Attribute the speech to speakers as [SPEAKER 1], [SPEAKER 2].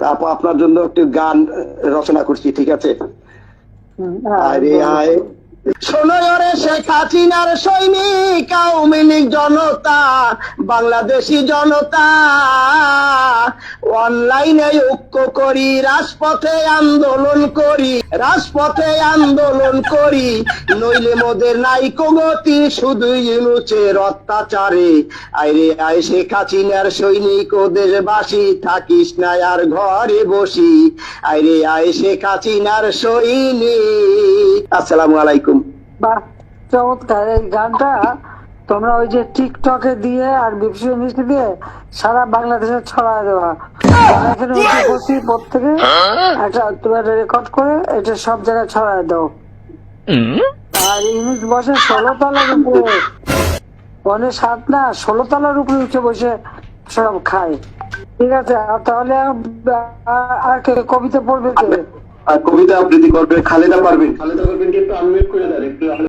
[SPEAKER 1] তা আপু আপনার জন্য একটু গান রচনা করছি ঠিক আছে?
[SPEAKER 2] হ্যাঁ,
[SPEAKER 1] আরে আয়। শোনো রে শেখ হাসিনার সৈনিক লীগ জনতা, বাংলাদেশি জনতা, অনলাইনে ঐক্য করি, রাজপথে আন্দোলন করি, রাজপথে আন্দোলন করি, নইলে মোদের নাই গতি শুধু ইউনুচের অত্যাচারে আইরে আয় শেখ হাসিনার সৈনিক ও দেশবাসী, থাকিস না আর ঘরে বসি। আইরে আয় শেখ হাসিনার সৈনিক। আসসালামু আলাইকুম।
[SPEAKER 2] বাহ, চমৎকার। গানটা তোমরা ওই যে টিকটকে দিয়ে আর বিপসি মিষ্টি দিয়ে সারা বাংলাদেশে ছড়ায় দেওয়া। আমি এখানে উঠে বসি প্রত্যেকে একটা তোমার রেকর্ড করে এটা সব জায়গায় ছড়ায় দাও। আর ইংলিশ বসে ষোলো তলার উপরে। মানে সাত না ষোলো তলার উপরে উঠে বসে সব খায়। ঠিক আছে আর তাহলে আর- আর কে কবিতা পড়বে কে?
[SPEAKER 1] আর কবিতা আবৃত্তি করবে খালেদা পারবেন খালেদা পারবেন কিন্তু আনমিউট করে দেন একটু